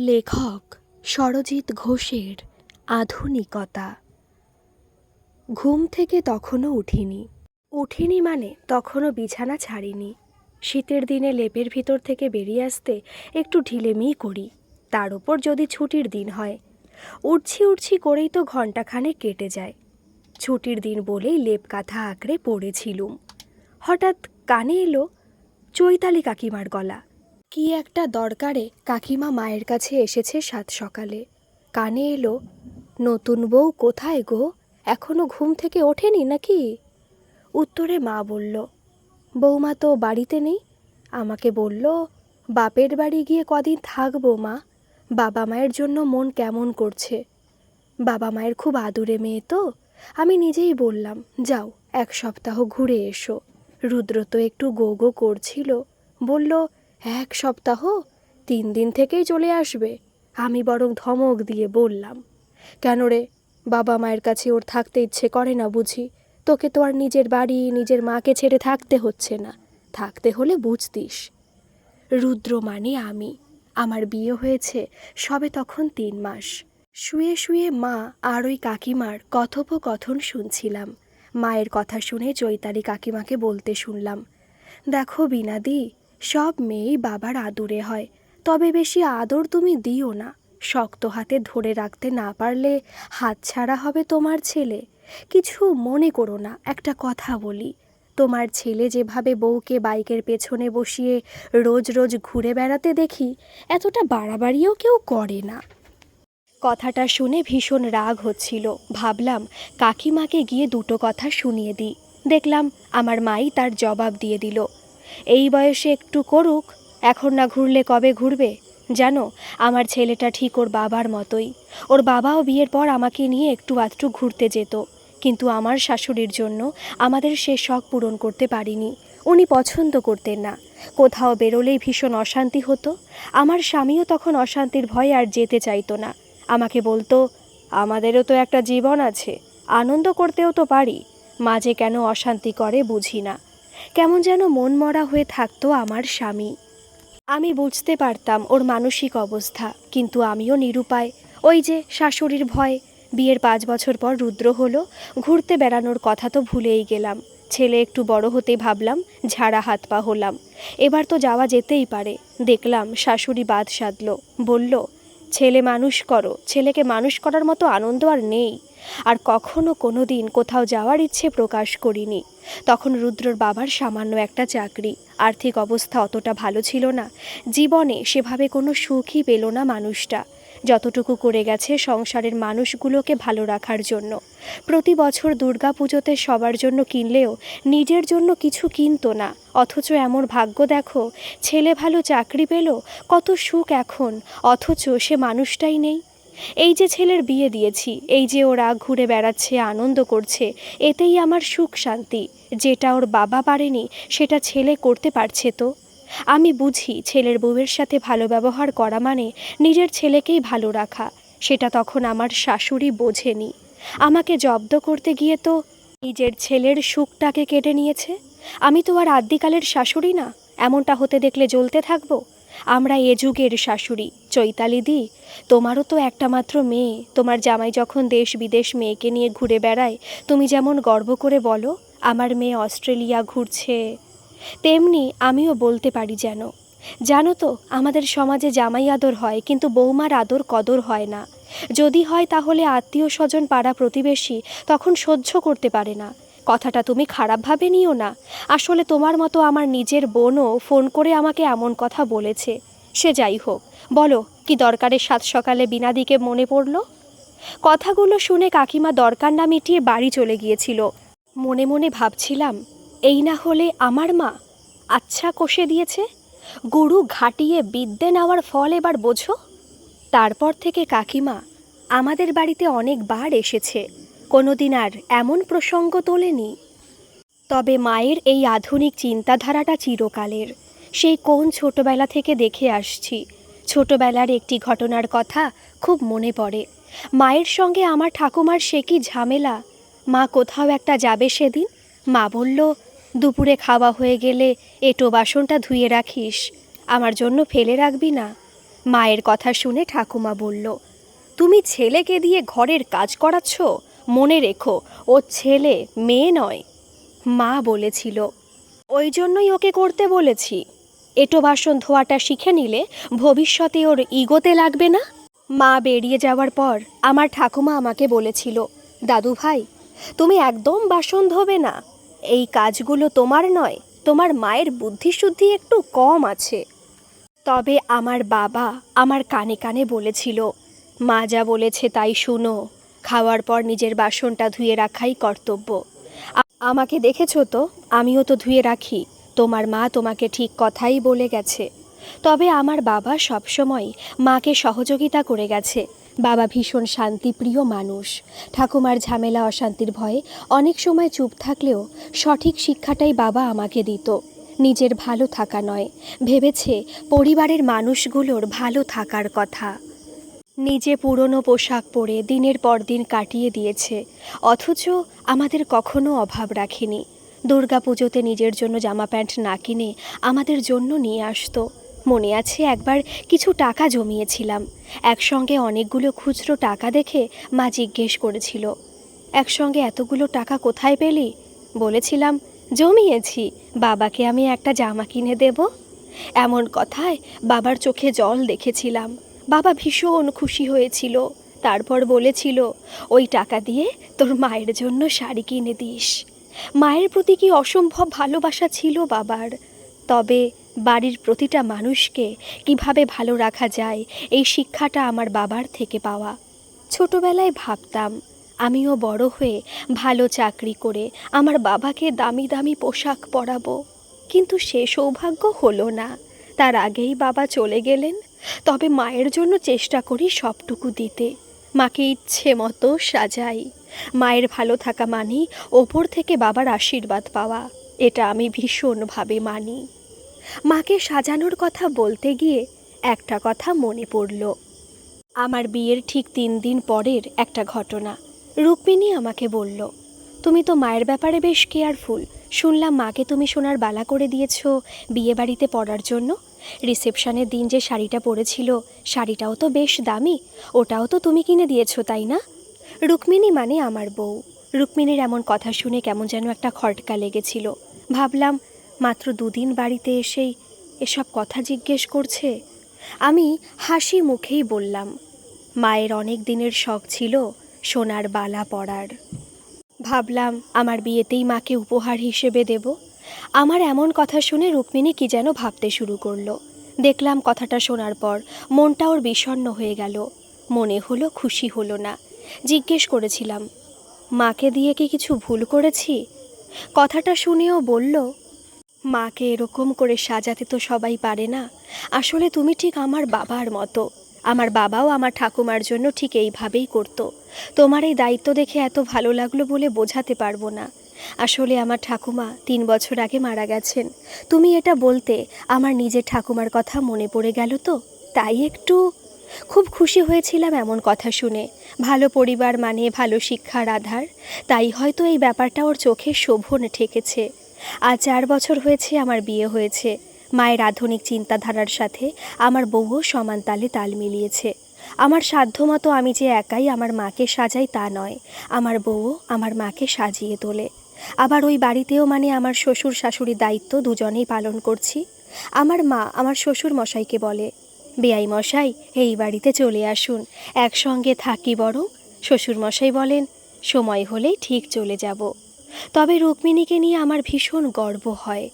লেখক সরজিৎ ঘোষের আধুনিকতা। ঘুম থেকে তখনও উঠিনি। উঠিনি মানে তখনও বিছানা ছাড়িনি। শীতের দিনে লেপের ভিতর থেকে বেরিয়ে আসতে একটু ঢিলেমিই করি, তার ওপর যদি ছুটির দিন হয়। উঠছি উঠছি করেই তো ঘণ্টাখানে কেটে যায়। ছুটির দিন বলেই লেপ কাঁথা আঁকড়ে পড়েছিলুম। হঠাৎ কানে এলো, চৈতালি কাকিমার গলা। কি একটা দরকারে কাকিমা মায়ের কাছে এসেছে সাত সকালে। কানে এলো, নতুন বউ কোথায় গো? এখনও ঘুম থেকে ওঠেনি নাকি? উত্তরে মা বলল, বৌমা তো বাড়িতে নেই। আমাকে বলল, বাপের বাড়ি গিয়ে কদিন থাকব মা। বাবা মায়ের জন্য মন কেমন করছে? বাবা মায়ের খুব আদুরে মেয়ে তো। আমি নিজেই বললাম, যাও, এক সপ্তাহ ঘুরে এসো। রুদ্র তো একটু গো গো করছিল। বলল এক সপ্তাহ, তিন দিন থেকেই চলে আসবে। আমি বরং ধমক দিয়ে বললাম, কেন রে, বাবা মায়ের কাছে ওর থাকতে ইচ্ছে করে না বুঝি? তোকে তো আর নিজের বাড়ি, নিজের মাকে ছেড়ে থাকতে হচ্ছে না। থাকতে হলে বুঝতিস। রুদ্র মানে আমি। আমার বিয়ে হয়েছে সবে তখন তিন মাস। শুয়ে শুয়ে মা আর ওই কাকিমার কথোপকথন শুনছিলাম। মায়ের কথা শুনে চৈতালি কাকিমাকে বলতে শুনলাম, দেখো বিনাদি সব মেয়েই বাবার আদুরে হয়। তবে বেশি আদর তুমি দিও না। শক্ত হাতে ধরে রাখতে না পারলে হাতছাড়া হবে তোমার ছেলে। কিছু মনে করো না, একটা কথা বলি। তোমার ছেলে যেভাবে বউকে বাইকের পেছনে বসিয়ে রোজ রোজ ঘুরে বেড়াতে দেখি, এতটা বাড়াবাড়িও কেউ করে না। কথাটা শুনে ভীষণ রাগ হচ্ছিল। ভাবলাম, কাকিমাকে গিয়ে দুটো কথা শুনিয়ে দিই। দেখলাম, আমার মাই তার জবাব দিয়ে দিল এই বয়সে একটু করুক, এখন না ঘুরলে কবে ঘুরবে? জানো, আমার ছেলেটা ঠিক ওর বাবার মতোই। ওর বাবাও বিয়ের পর আমাকে নিয়ে একটু আধটু ঘুরতে যেত। কিন্তু আমার শাশুড়ির জন্য আমাদের সে শখ পূরণ করতে পারিনি। উনি পছন্দ করতেন না। কোথাও বেরোলেই ভীষণ অশান্তি হতো। আমার স্বামীও তখন অশান্তির ভয়ে আর যেতে চাইতো না। আমাকে বলতো, আমাদেরও তো একটা জীবন আছে। আনন্দ করতেও তো পারি। মাঝে কেন অশান্তি করে বুঝি না। কেমন যেন মন মরা হয়ে থাকতো আমার স্বামী। আমি বুঝতে পারতাম ওর মানসিক অবস্থা, কিন্তু আমিও নিরুপায়। ওই যে শাশুড়ির ভয়, বিয়ের পাঁচ বছর পর রুদ্র হলো, ঘুরতে বেড়ানোর কথা তো ভুলেই গেলাম। ছেলে একটু বড় হতে ভাবলাম, ঝাড়া হাত পা হলাম। এবার তো যাওয়া যেতেই পারে। দেখলাম শাশুড়ি বাদ সাধল। বলল, ছেলে মানুষ করো। ছেলেকে মানুষ করার মতো আনন্দ আর নেই। আর কখনো কোনো দিন কোথাও যাওয়ার ইচ্ছে প্রকাশ করিনি। তখন রুদ্রর বাবার সামান্য একটা চাকরি। আর্থিক অবস্থা অতটা ভালো ছিল না। জীবনে সেভাবে কোনো সুখই পেল না মানুষটা। যতটুকু করে গেছে সংসারের মানুষগুলোকে ভালো রাখার জন্য। প্রতি বছর দুর্গা পুজোতে সবার জন্য কিনলেও নিজের জন্য কিছু কিনতো না। অথচ এমন ভাগ্য দেখো, ছেলে ভালো চাকরি পেল, কত সুখ এখন, অথচ সে মানুষটাই নেই। এই যে ছেলের বিয়ে দিয়েছি, এই যে ওরা ঘুরে বেড়াচ্ছে, আনন্দ করছে, এতেই আমার সুখ শান্তি। যেটা ওর বাবা পারেনি, সেটা ছেলে করতে পারছে তো? আমি বুঝি ছেলের বউয়ের সাথে ভালো ব্যবহার করা মানে নিজের ছেলেকেই ভালো রাখা, সেটা তখন আমার শাশুড়ি বোঝেনি। আমাকে জব্দ করতে গিয়ে তো নিজের ছেলের সুখটাকে কেটে নিয়েছে? আমি তো আর আদ্যিকালের শাশুড়ি না, এমনটা হতে দেখলে জ্বলতে থাকব? আমরা এ যুগের শাশুড়ি। চৈতালি দি, তোমারও তো একটা মাত্র মেয়ে। তোমার জামাই যখন দেশ বিদেশ মেয়েকে নিয়ে ঘুরে বেড়ায়, তুমি যেমন গর্ব করে বলো, আমার মেয়ে অস্ট্রেলিয়া ঘুরছে। তেমনি আমিও বলতে পারি যেন। জানো তো, আমাদের সমাজে জামাই আদর হয়, কিন্তু বৌমার আদর কদর হয় না। যদি হয় তাহলে আত্মীয় স্বজন পাড়া প্রতিবেশী তখন সহ্য করতে পারে না। কথাটা তুমি খারাপভাবে নিও না। আসলে তোমার মতো আমার নিজের বোনও ফোন করে আমাকে এমন কথা বলেছে। সে যাই হোক, বলো, কি দরকারে সাত সকালে বিনাদিকে মনে পড়ল? কথাগুলো শুনে কাকিমা দরকার না মিটিয়ে বাড়ি চলে গিয়েছিল। মনে মনে ভাবছিলাম, এই না হলে আমার মা? আচ্ছা কষে দিয়েছে? গরু ঘাটিয়ে বিদ্যে নেওয়ার ফল এবার বোঝো? তারপর থেকে কাকিমা, আমাদের বাড়িতে অনেকবার এসেছে। কোনোদিন আর এমন প্রসঙ্গ তোলেনি। তবে মায়ের এই আধুনিক চিন্তাধারাটা চিরকালের। সেই কোন ছোটবেলা থেকে দেখে আসছি। ছোটবেলার একটি ঘটনার কথা খুব মনে পড়ে। মায়ের সঙ্গে আমার ঠাকুমার সে কি ঝামেলা? মা কোথাও একটা যাবে সেদিন? মা বলল, দুপুরে খাওয়া হয়ে গেলে এটো বাসনটা ধুয়ে রাখিস। আমার জন্য ফেলে রাখবি না। মায়ের কথা শুনে ঠাকুমা বলল, তুমি ছেলেকে দিয়ে ঘরের কাজ করাচ্ছ? মনে রেখো, ও ছেলে, মেয়ে নয়। মা বলেছিল, ওই জন্যই ওকে করতে বলেছি। এটো বাসন ধোয়াটা শিখে নিলে ভবিষ্যতে ওর ইগোতে লাগবে না? মা বেরিয়ে যাওয়ার পর আমার ঠাকুমা আমাকে বলেছিল, দাদু ভাই, তুমি একদম বাসন ধোবে না। এই কাজগুলো তোমার নয়, তোমার মায়ের বুদ্ধিশুদ্ধি একটু কম আছে। তবে আমার বাবা আমার কানে কানে বলেছিল, মা যা বলেছে তাই শুনো। খাওয়ার পর নিজের বাসনটা ধুয়ে রাখাই কর্তব্য। আমাকে দেখেছ তো? আমিও তো ধুয়ে রাখি। তোমার মা তোমাকে ঠিক কথাই বলে গেছে। তবে আমার বাবা সবসময় মাকে সহযোগিতা করে গেছে। বাবা ভীষণ শান্তিপ্রিয় মানুষ। ঠাকুমার ঝামেলা, অশান্তির ভয়ে অনেক সময় চুপ থাকলেও সঠিক শিক্ষাটাই বাবা আমাকে দিত। নিজের ভালো থাকা নয়। ভেবেছে পরিবারের মানুষগুলোর ভালো থাকার কথা। নিজে পুরনো পোশাক পরে দিনের পর দিন কাটিয়ে দিয়েছে। অথচ আমাদের কখনো অভাব রাখেনি। দুর্গাপুজোতে নিজের জন্য জামা প্যান্ট না কিনে আমাদের জন্য নিয়ে আসতো। মনে আছে একবার কিছু টাকা জমিয়েছিলাম। একসঙ্গে অনেকগুলো খুচরো টাকা দেখে মা জিজ্ঞেস করেছিল, একসঙ্গে এতগুলো টাকা কোথায় পেলি? বলেছিলাম, জমিয়েছি, বাবাকে আমি একটা জামা কিনে দেব। এমন কথায় বাবার চোখে জল দেখেছিলাম। বাবা ভীষণ খুশি হয়েছিল। তারপর বলেছিল, ওই টাকা দিয়ে তোর মায়ের জন্য শাড়ি কিনে দিস। মায়ের প্রতি কি অসম্ভব ভালোবাসা ছিল বাবার? তবে বাড়ির প্রতিটা মানুষকে কীভাবে ভালো রাখা যায়, এই শিক্ষাটা আমার বাবার থেকে পাওয়া। ছোটবেলায় ভাবতাম, আমিও বড় হয়ে ভালো চাকরি করে আমার বাবাকে দামি দামি পোশাক পরাবো। কিন্তু সে সৌভাগ্য হলো না। তার আগেই বাবা চলে গেলেন, তবে মায়ের জন্য চেষ্টা করি সবটুকু দিতে। মাকে ইচ্ছে মতো সাজাই। মায়ের ভালো থাকা মানি ওপর থেকে বাবার আশীর্বাদ পাওয়া। এটা আমি ভীষণভাবে মানি। মাকে সাজানোর কথা বলতে গিয়ে একটা কথা মনে পড়ল। আমার বিয়ের ঠিক তিন দিন পরের একটা ঘটনা। রুক্মিণী আমাকে বলল, তুমি তো মায়ের ব্যাপারে বেশ কেয়ারফুল। শুনলাম মাকে তুমি সোনার বালা করে দিয়েছ বিয়ে বাড়িতে পরার জন্য। রিসেপশনের দিন যে শাড়িটা পরেছিল, শাড়িটাও তো বেশ দামি। ওটাও তো তুমি কিনে দিয়েছ, তাই না? রুক্মিণী মানে আমার বউ। রুক্মিণীর এমন কথা শুনে কেমন যেন একটা খটকা লেগেছিল। ভাবলাম, মাত্র দুদিন বাড়িতে এসেই এসব কথা জিজ্ঞেস করছে। আমি হাসি মুখেই বললাম, মায়ের অনেক দিনের শখ ছিল সোনার বালা পরার। ভাবলাম, আমার বিয়েতেই মাকে উপহার হিসেবে দেব। আমার এমন কথা শুনে রুক্মিণী কি যেন ভাবতে শুরু করল। দেখলাম কথাটা শোনার পর মনটা ওর বিষণ্ণ হয়ে গেল। মনে হলো খুশি হলো না। জিজ্ঞেস করেছিলাম, মাকে দিয়ে কি কিছু ভুল করেছি? কথাটা শুনেও বলল, মাকে এরকম করে সাজাতে তো সবাই পারে না। আসলে তুমি ঠিক আমার বাবার মতো। আমার বাবাও আমার ঠাকুমার জন্য ঠিক এইভাবেই করতো। তোমার এই দায়িত্ব দেখে এত ভালো লাগল বলে বোঝাতে পারব না। আসলে আমার ঠাকুমা তিন বছর আগে মারা গেছেন। তুমি এটা বলতে আমার নিজের ঠাকুমার কথা মনে পড়ে গেল তো? তাই একটু? খুব খুশি হয়েছিলাম এমন কথা শুনে। ভালো পরিবার মানে ভালো শিক্ষার আধার। তাই হয়তো এই ব্যাপারটা ওর চোখে শোভন ঠেকেছে। আজ চার বছর হয়েছে আমার বিয়ে হয়েছে। মায়ের আধুনিক চিন্তাধারার সাথে আমার বউও সমান তালে তাল মিলিয়েছে। আমার সাধ্যমতো আমি যে একাই আমার মাকে সাজাই তা নয়। আমার বউও আমার মাকে সাজিয়ে তোলে। আবার ওই বাড়িতেও মানে আমার শ্বশুর শাশুড়ির দায়িত্ব দুজনেই পালন করছি। আমার মা আমার শ্বশুর মশাইকে বলে, বেআই মশাই, এই বাড়িতে চলে আসুন। একসঙ্গে থাকি বরং। শ্বশুর মশাই বলেন, সময় হলেই ঠিক চলে যাব। তবে রুক্মিণীকে নিয়ে আমার ভীষণ গর্ব হয়।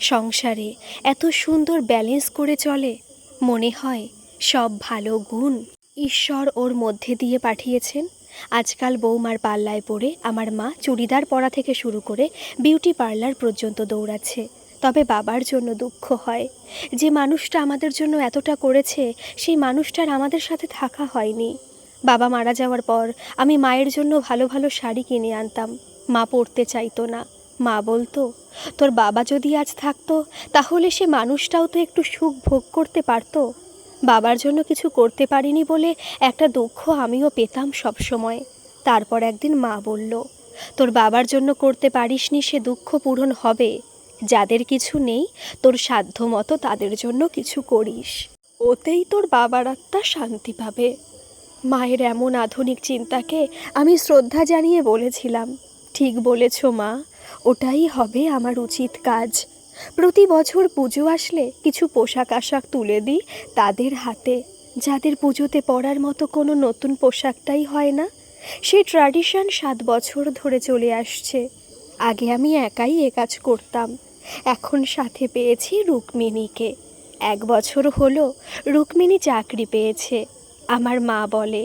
সংসারে এত সুন্দর ব্যালেন্স করে চলে, মনে হয় সব ভালো গুণ ঈশ্বর ওর মধ্যে দিয়ে পাঠিয়েছেন। আজকাল বৌমার পাল্লায় পড়ে আমার মা চুড়িদার পরা থেকে শুরু করে বিউটি পার্লার পর্যন্ত দৌড়াচ্ছে। তবে বাবার জন্য দুঃখ হয়। যে মানুষটা আমাদের জন্য এতটা করেছে, সেই মানুষটার আমাদের সাথে থাকা হয়নি। বাবা মারা যাওয়ার পর আমি মায়ের জন্য ভালো ভালো শাড়ি কিনে আনতাম। মা পরতে চাইতো না। মা বলতো, তোর বাবা যদি আজ থাকতো, তাহলে সে মানুষটাও তো একটু সুখ ভোগ করতে পারতো। বাবার জন্য কিছু করতে পারিনি বলে একটা দুঃখ আমিও পেতাম সব সময় তারপর একদিন মা বলল, তোর বাবার জন্য করতে পারিসনি সে দুঃখ পূরণ হবে। যাদের কিছু নেই, তোর সাধ্য মতো তাদের জন্য কিছু করিস। ওতেই তোর বাবার আত্মা শান্তি পাবে। মায়ের এমন আধুনিক চিন্তাকে আমি শ্রদ্ধা জানিয়ে বলেছিলাম। ঠিক বলেছ মা, ওটাই হবে আমার উচিত কাজ। প্রতি বছর পুজো আসলে কিছু পোশাক আশাক তুলে দিই তাদের হাতে। যাদের পুজোতে পরার মতো কোনো নতুন পোশাকটাই হয় না সেই ট্র্যাডিশন সাত বছর ধরে চলে আসছে। আগে আমি একাই এ কাজ করতাম। এখন সাথে পেয়েছি রুক্মিণীকে। এক বছর হলো রুক্মিণী চাকরি পেয়েছে, আমার মা বলে।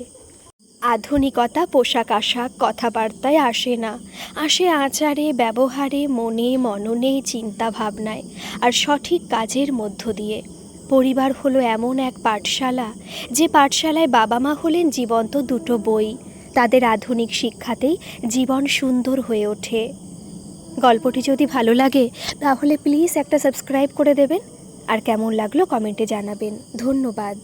আধুনিকতা, পোশাক আশাক, কথাবার্তায় আসে না। আসে আচারে, ব্যবহারে, মনে, মননে চিন্তা ভাবনায় আর সঠিক কাজের মধ্য দিয়ে। পরিবার হলো এমন এক পাঠশালা, যে পাঠশালায় বাবা মা হলেন জীবন্ত দুটো বই। তাদের আধুনিক শিক্ষাতেই জীবন সুন্দর হয়ে ওঠে। গল্পটি যদি ভালো লাগে, তাহলে প্লিজ একটা সাবস্ক্রাইব করে দেবেন। আর কেমন লাগল কমেন্টে জানাবেন। ধন্যবাদ।